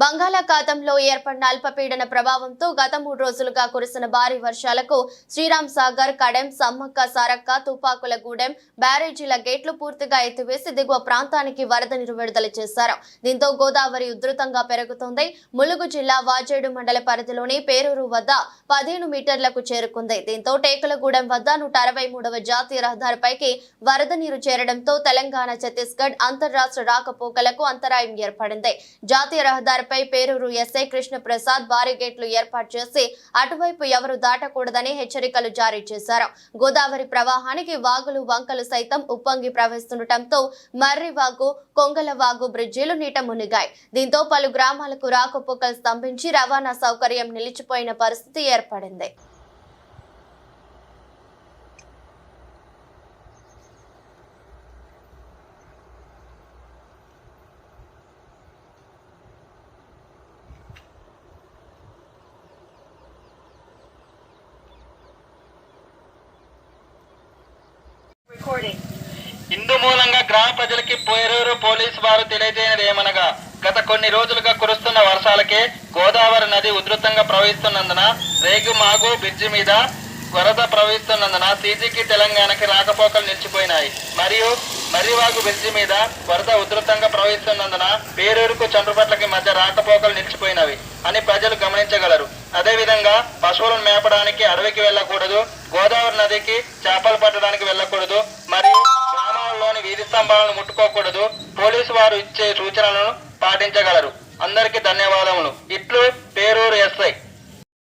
బంగాళాఖాతంలో ఏర్పడిన అల్పపీడన ప్రభావంతో గత మూడు రోజులుగా కురిసిన భారీ వర్షాలకు శ్రీరామ్ సాగర్ కడెం సమ్మక్క సారక్క తుపాకులగూడెం బ్యారేజీల గేట్లు పూర్తిగా ఎత్తివేసి దిగువ ప్రాంతానికి వరద నీరు విడుదల చేశారు. దీంతో గోదావరి ఉధృతంగా పెరుగుతోంది. ములుగు జిల్లా వాజేడు మండల పరిధిలోని పేరూరు వద్ద పదిహేను మీటర్లకు చేరుకుంది. దీంతో టేకులగూడెం వద్ద నూట అరవై మూడవ జాతీయ రహదారిపైకి వరద నీరు చేరడంతో తెలంగాణ ఛత్తీస్గఢ్ అంతర్రాష్ట్ర రాకపోకలకు అంతరాయం ఏర్పడింది. జాతీయ రహదారి రహదారిపై పేరూరు ఎస్ఐ కృష్ణ ప్రసాద్ భారీ గేట్లు ఏర్పాటు చేసి అటువైపు ఎవరు దాటకూడదని హెచ్చరికలు జారీ చేశారు. గోదావరి ప్రవాహానికి వాగులు వంకలు సైతం ఉప్పొంగి ప్రవహిస్తుండటంతో మర్రి వాగు కొంగల వాగు బ్రిడ్జిలు నీట మునిగాయి. దీంతో పలు గ్రామాలకు రాకపోకలు స్తంభించి రవాణా సౌకర్యం నిలిచిపోయిన పరిస్థితి ఏర్పడింది. ఇందు మూలంగా గ్రామ ప్రజలకి పోయేరూరు పోలీసు వారు తెలియజేయనిది ఏమనగా గత కొన్ని రోజులుగా కురుస్తున్న వర్షాలకే గోదావరి నది ఉధృతంగా ప్రవహిస్తున్నందున రేగు మాగు బ్రిడ్జి మీద వరద ప్రవహిస్తున్నందున సీజీకి తెలంగాణకి రాకపోకలు నిలిచిపోయినాయి. మరియు మర్రివాగు బ్రిడ్జి మీద వరద ఉధృతంగా ప్రవహిస్తున్నందున పేరూరుకు చంద్రపట్లకి మధ్య రాకపోకలు నిలిచిపోయినవి అని ప్రజలు గమనించగలరు. అదేవిధంగా పశువులను మేపడానికి అడవికి వెళ్ళకూడదు గోదావరి నదికి చేపలు పట్టడానికి వెళ్ళకూడదు స్తంభాలను ముట్టుకోకూడదు. పోలీసు వారు ఇచ్చే సూచనలను పాటించగలరు. అందరికీ ధన్యవాదములు. ఇట్లు పేరూరు ఎస్ఐ.